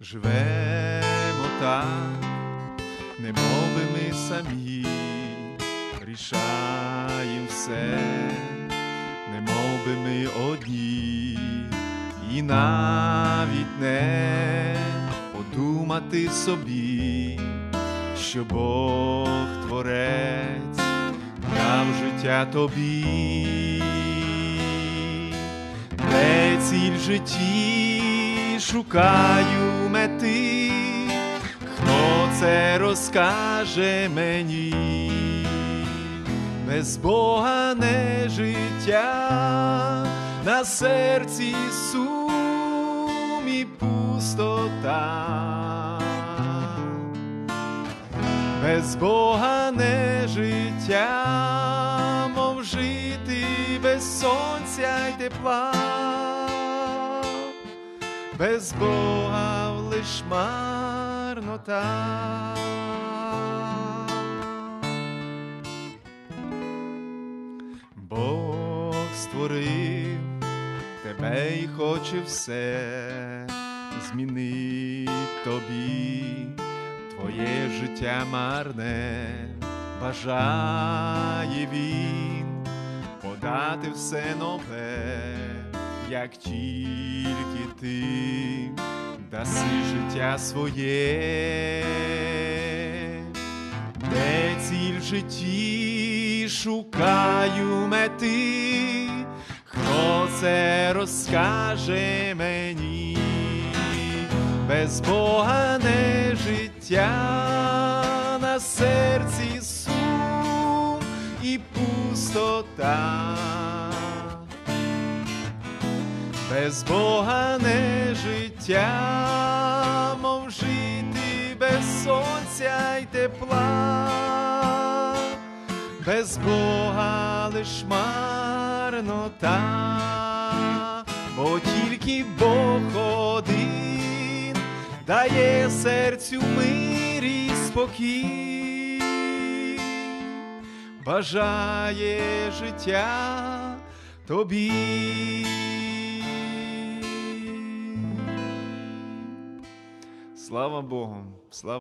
Живемо так, не би ми самі, рішаєм все, не би ми одні, і навіть не подумати собі, що Бог творець дав життя тобі, де ціль в житті шукаю мети, хто це розкаже мені, без Бога не життя, на серці сум і пустота. Без Бога не життя, мов жити без сонця й тепла, без Бога лиш марнота. Бог створив тебе і хоче все змінить тобі твоє життя марне, бажає він подати все нове, як тільки ти життя своє, де ціль в житті шукаю мети, хто це розкаже мені, без Бога не життя, на серці сум і пустота. Без Бога не життя, сонця й тепла, без Бога лиш марнота, бо тільки Бог один дає серцю мир і спокій, бажає життя тобі. Слава Богу, слава.